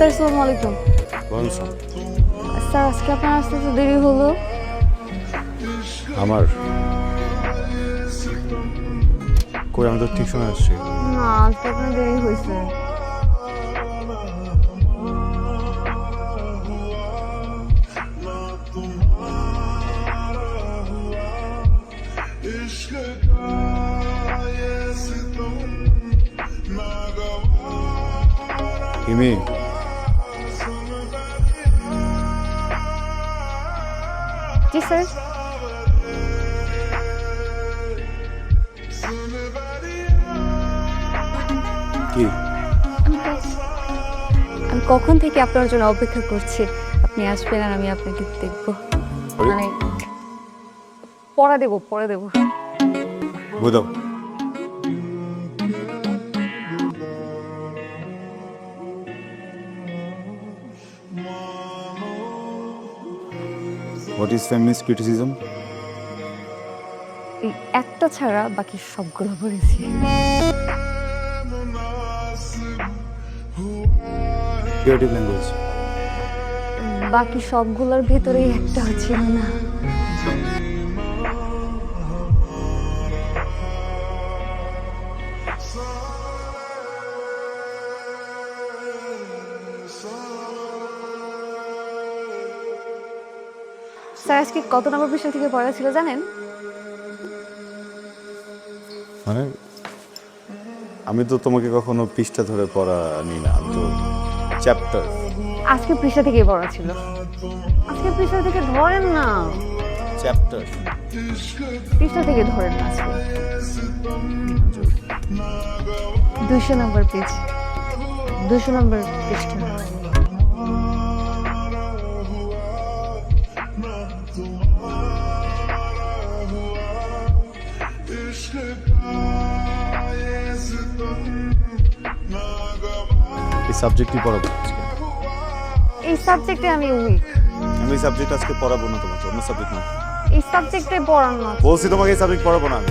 Sir আসসালামু আলাইকুম। Sir আজকে আপনার আসতে তো দেরি হলো। আমার কই আমি তো ঠিক সময় আসছি। না আজকে আপনার দেরি হয়েছে। হিমি কি? আমি কখন থেকে আপনার জন্য অপেক্ষা করছি? আপনি আসবেন আর আমি আপনাকে দেখব। মানে পড়া দেবো পড়া দেবো। হোয়াট ইজ ফেমিনিস্ট ক্রিটিসিজম একটা ছাড়া বাকি সবগুলো পড়েছি ক্রিয়েটিভ ল্যাঙ্গুয়েজ বাকি সবগুলোর ভেতরেই একটা ছিল না। স্যার আজকে কত নম্বর পৃষ্ঠা থেকে পড়া ছিল জানেন? মানে আমি তো তোমাকে কখনো পৃষ্ঠা ধরে পড়া নি না আমি তো চ্যাপ্টার আজকে পৃষ্ঠা থেকেই পড়া ছিল। আজকে পৃষ্ঠা থেকে ধরেন না। চ্যাপ্টার পৃষ্ঠা থেকে ধরেন না আজকে। দুশো নম্বর পেজ দুশো নম্বর পৃষ্ঠা। এই সাবজেক্টই পড়াবো আজকে। এই সাবজেক্টে আমি উইক আমি এই সাবজেক্ট আজকে পড়াবো না তোমাকে অন্য সাবজেক্ট না। এই সাবজেক্টে পড়ান না। বলছি তোমাকে এই সাবজেক্ট পড়াবো না আমি।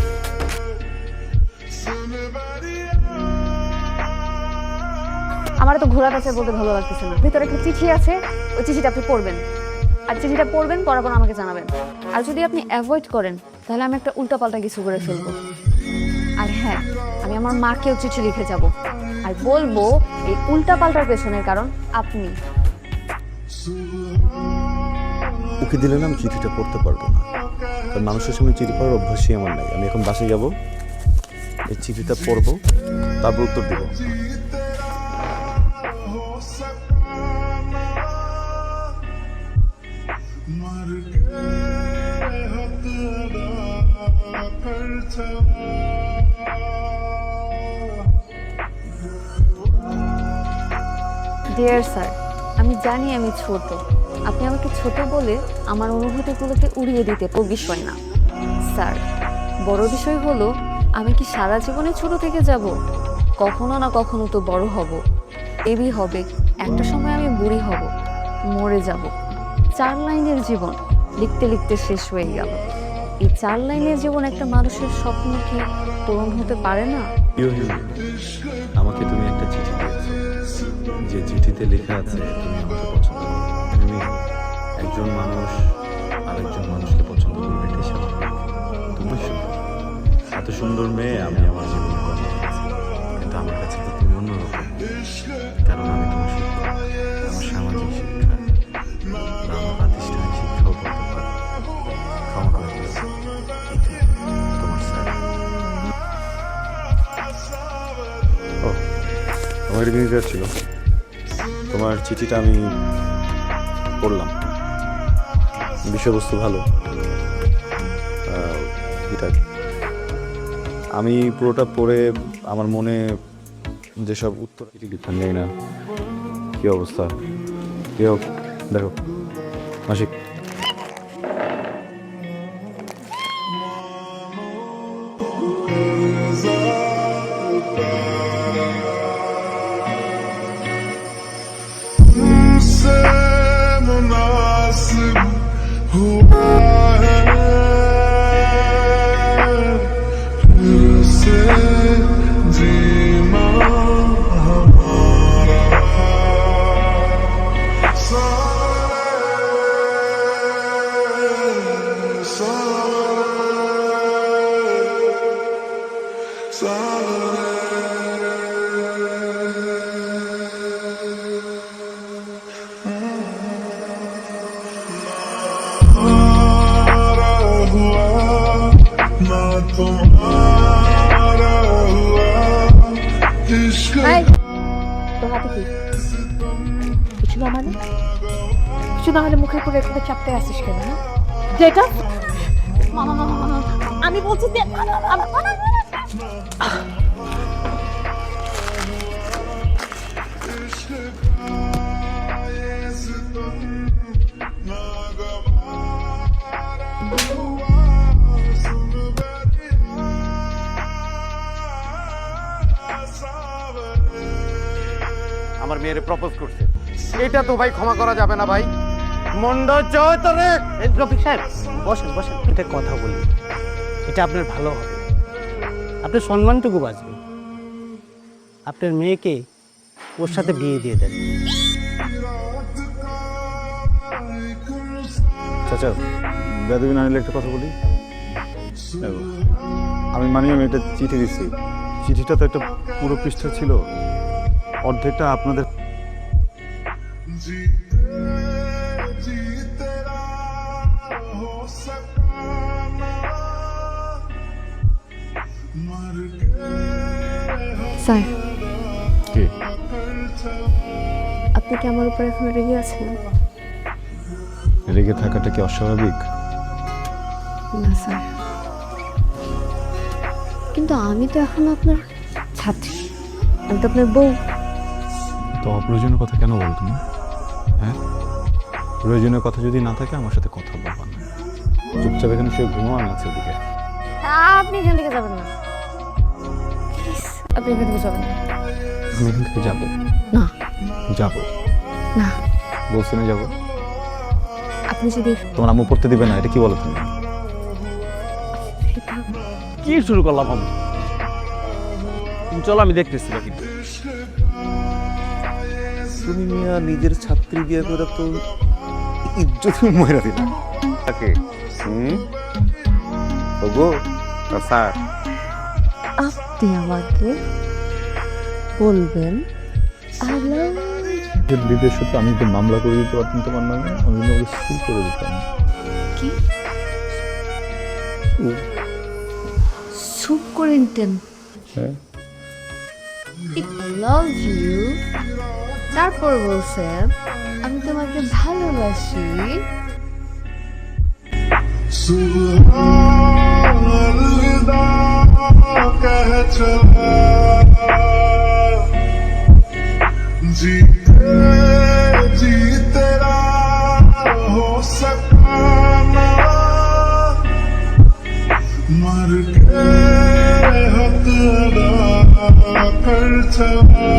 আমার তো ঘোরা কাছে বলতে ভালো লাগতেছে না। ভিতরে একটা চিঠি আছে ওই চিঠিটা আপনি পড়বেন। আর চিঠিটা পড়বেন পড়ার পর আমাকে জানাবেন। আর যদি আপনি অ্যাভয়েড করেন তাহলে আমি একটা উল্টাপাল্টা কিছু করে ফেলব। আর হ্যাঁ আমি আমার মাকেও চিঠি লিখে যাব। আর বলব এই উল্টাপাল্টার পেছনের কারণ আপনি। উকি দিলে না আমি চিঠিটা পড়তে পারব না। কারণ মানুষের সঙ্গে চিঠি পড়ার অভ্যাসই আমার নাই। আমি এখন বাসে যাব এই চিঠিটা পড়ব তারপর উত্তর দেবো। ডিয়ার স্যার আমি জানি আমি ছোট। আপনি আমাকে ছোট বলে আমার অনুভূতিগুলোকে উড়িয়ে দিতে তো বিষয় না। স্যার, বড় বিষয় হলো, আমি কি সারা জীবনে ছোট থেকে যাব? কখনো না কখনো তো বড় হব। এবি হবে, একটা সময় আমি বুড়ি হব, মরে যাব। চার লাইনের জীবন, লিখতে লিখতে শেষ হয়ে গেল। এই চার লাইনের জীবন একটা মানুষের স্বপ্ন কি পূরণ হতে পারে না? আমাকে তুমি একটা চিঠি যে চিঠিতে লেখা আছে, তুমি আমাকে পছন্দ একজন মানুষ, আরেকজন মানুষকে পছন্দ করবে এত সুন্দর মেয়ে আমি আমার জীবনে কম কিন্তু আমার কাছে তো তুমি অন্যরকম। কারণ আমি তোমার আমার সামাজিক শিক্ষা, আমার প্রাতিষ্ঠানিক শিক্ষাও পারো। ক্ষমা করে তোমার স্যার। ও, আমার তোমার চিঠিটা আমি পড়লাম। বিষয়বস্তু ভালো। এটা আমি পুরোটা পড়ে আমার মনে যেসব উত্তর জানি না। কী অবস্থা? কেউ দেখো। মাসিক। Hai. Berhati ki. Kucula mana? Kucula hale মুখের উপর রেখে চাপতে আসিস কেন? দেখা? মামা মামা আমি বলছি দেখ আমি আমার মেয়েরে প্রপোজ করছে। এটা তো ভাই ক্ষমা করা যাবে না ভাই। মন্ড চৌতরে রফিক সাহেব, বসেন বসেন। এটা কথা বলি। এটা আপনার ভালো হবে। আপনার সম্মানটুকু বাঁচবে। আপনার মেয়েকে ওর সাথে বিয়ে দিয়ে দেন। চাচা, বেদবি না একটা কথা বলি? আমি মানি আমি একটা চিঠি দিচ্ছি। চিঠিটা তো একটা পুরো পৃষ্ঠা ছিল। অর্ধেকটা আপনাদের স্যার। কি? আপনি কি আমার উপর এখন রেগে আছেন? রেগে থাকাটা কি অস্বাভাবিক? না স্যার। কিন্তু আমি তো এখন আপনার ছাত্রী। আমি তো আপনার বউ। তো অপ্রয়োজনীয় কথা কেন বলো তুমি? হ্যাঁ? প্রয়োজনীয় কথা যদি না থাকে আমার সাথে কথা বলবা না চুপচাপ এখানে সে ঘুমো আমি আছে দিকে আপনি এখান থেকে যাবেন না। আপনি এখান থেকে যাবেন। না আমি এখান থেকে যাব। না। যাব। না। বলছি না যাব। আপনি যদি তোমার আম্মু পড়তে দিবে না এটা কি বলো তুমি? কি শুরু করলাম আমি? তুমি চলো আমি দেখতেছি বাকি তুমি মিয়া নিজের ছাত্রী বিয়ে করে তো ইজ্জত মহিলা দিলা। তাকে হুম? ওগো স্যার। আপনি আমাকে বলবেন। তো আমি তো মামলা করে দিতে পারতাম তোমার নামে আমি স্কুল করে দিতাম। কি? সুপ করে নিতেন লাভ ইউ তারপর বলছেন আমি তোমাকে ভালোবাসি। चला जीते जी हो सकाना मर के हतरा कर चला